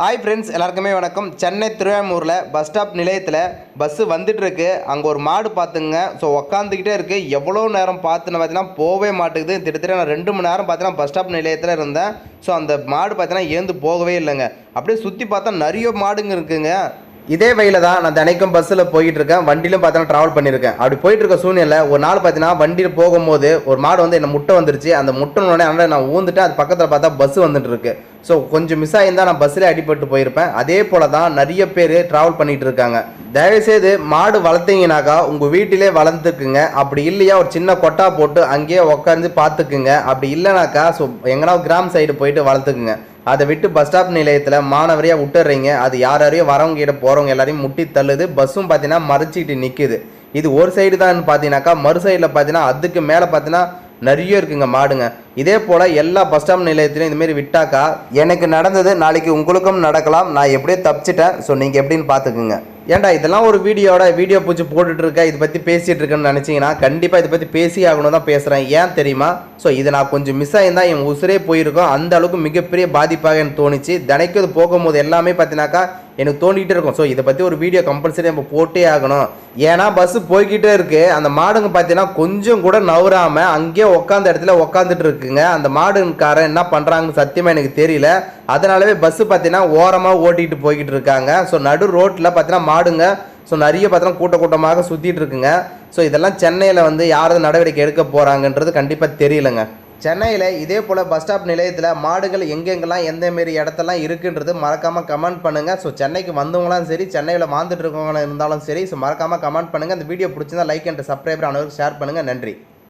Hi friends எல்லாருக்குமே வணக்கம். சென்னை திருவாமூரில் பஸ் ஸ்டாப் நிலையத்தில் பஸ்ஸு வந்துட்டுருக்கு. அங்கே ஒரு மாடு பார்த்துங்க ஸோ உக்காந்துக்கிட்டே இருக்குது எவ்வளோ நேரம் பார்த்துன்னு பார்த்தீங்கன்னா போகவே மாட்டேங்குது திட்டத்தட்ட நான் ரெண்டு மணி நேரம் பார்த்தீங்கன்னா பஸ் ஸ்டாப் நிலையத்தில் இருந்தேன். ஸோ அந்த மாடு பார்த்தீங்கன்னா ஏந்து போகவே இல்லைங்க. அப்படியே சுற்றி பார்த்தா நிறைய மாடுங்க இருக்குங்க. இதே வழியில் தான் நான் தினைக்கும் பஸ்ஸில் போயிட்டு இருக்கேன். வண்டியிலும் பார்த்தீங்கன்னா ட்ராவல் பண்ணியிருக்கேன். அப்படி போயிட்டு இருக்க சூழ்நிலை ஒரு நாள் பார்த்தீங்கன்னா வண்டியில் போகும்போது ஒரு மாடு வந்து என்ன முட்டை வந்துருச்சு. அந்த முட்டை உடனே நான் ஊந்துட்டு அது பக்கத்தில் பார்த்தா பஸ் வந்துட்டு இருக்கு ஸோ கொஞ்சம் மிஸ் ஆகியிருந்தால் நான் பஸ்ஸில் அடிபட்டு போயிருப்பேன். அதே போல தான் நிறைய பேர் ட்ராவல் பண்ணிகிட்டு இருக்காங்க. தயவுசெய்து மாடு வளர்த்தீங்கனாக்கா உங்கள் வீட்டிலே வளர்த்துக்குங்க அப்படி இல்லையா ஒரு சின்ன கொட்டா போட்டு அங்கேயே உட்காந்து பார்த்துக்குங்க அப்படி இல்லைனாக்கா ஸோ எங்கன்னா கிராம சைடு போயிட்டு வளர்த்துக்குங்க. அதை விட்டு பஸ் ஸ்டாப் நிலையத்தில் மாணவரையாக விட்டுறீங்க. அது யார் யாரையும் வரவங்க கிட்ட போகிறவங்க எல்லாரையும் முட்டி தள்ளுது. பஸ்ஸும் பார்த்தீங்கன்னா மறைச்சிக்கிட்டு நிற்குது இது ஒரு சைடு தான் பார்த்தீங்கன்னாக்கா மறு சைடில் பார்த்தீங்கன்னா அதுக்கு மேலே பார்த்தீங்கன்னா நிறைய இருக்குங்க மாடுங்க. இதே போல் எல்லா பஸ் ஸ்டாப் நிலையத்திலையும் இதுமாரி விட்டாக்கா எனக்கு நடந்தது நாளைக்கு உங்களுக்கும் நடக்கலாம். நான் எப்படியோ தப்பிச்சிட்டேன். ஸோ நீங்கள் எப்படின்னு பார்த்துக்குங்க ஏன்டா இதெல்லாம் ஒரு வீடியோட வீடியோ பூச்சி போட்டுட்டு இருக்க? இதை பற்றி பேசிகிட்டு இருக்கேன்னு நினச்சிங்கன்னா கண்டிப்பாக இதை பற்றி பேசி ஆகணும் தான் பேசுகிறேன் ஏன் தெரியுமா? ஸோ இதை நான் கொஞ்சம் மிஸ் ஆகிருந்தால் என் உசுரே போயிருக்கோம். அந்த அளவுக்கு மிகப்பெரிய பாதிப்பாக எனக்கு தோணுச்சு. தினைக்கும் இது போகும்போது எல்லாமே பார்த்தினாக்கா எனக்கு தோண்டிகிட்டே இருக்கும். ஸோ இதை பற்றி ஒரு வீடியோ கம்பல்சரி நம்ம போட்டே ஆகணும். ஏன்னா பஸ்ஸு போய்கிட்டே இருக்குது அந்த மாடுங்க பார்த்தீங்கன்னா கொஞ்சம் கூட நவராமல் அங்கேயே உட்காந்த இடத்துல உட்காந்துட்டு இருக்குங்க. அந்த மாடுக்காரன் என்ன பண்ணுறாங்கன்னு சத்தியமாக எனக்கு தெரியல. அதனாலவே பஸ்ஸு பார்த்தீங்கன்னா ஓரமாக ஓட்டிகிட்டு போய்கிட்டு இருக்காங்க. ஸோ நடு ரோட்டில் பார்த்தீங்கன்னா மாடுங்க ஸோ நிறைய பார்த்தோன்னா கூட்ட கூட்டமாக சுற்றிட்டு இருக்குங்க. ஸோ இதெல்லாம் சென்னையில் வந்து யாராவது நடவடிக்கை எடுக்க போகிறாங்கன்றது கண்டிப்பாக தெரியலங்க. சென்னையில் இதே போல் பஸ் ஸ்டாப் நிலையத்தில் மாடுகள் எங்கெங்கெல்லாம் எந்த மாரி இடத்தெல்லாம் இருக்குன்றது மறக்காமல் கமெண்ட் பண்ணுங்கள் ஸோ சென்னைக்கு வந்தவங்களாம் சரி சென்னையில் வாழ்ந்துட்டு இருக்கவங்களா இருந்தாலும் சரி ஸோ மறக்காமல் கமெண்ட் பண்ணுங்கள் அந்த வீடியோ பிடிச்சிருந்தா லைக் அண்ட் சப்ஸ்கிரைபர் அனைவருக்கும் ஷேர் பண்ணுங்கள் நன்றி.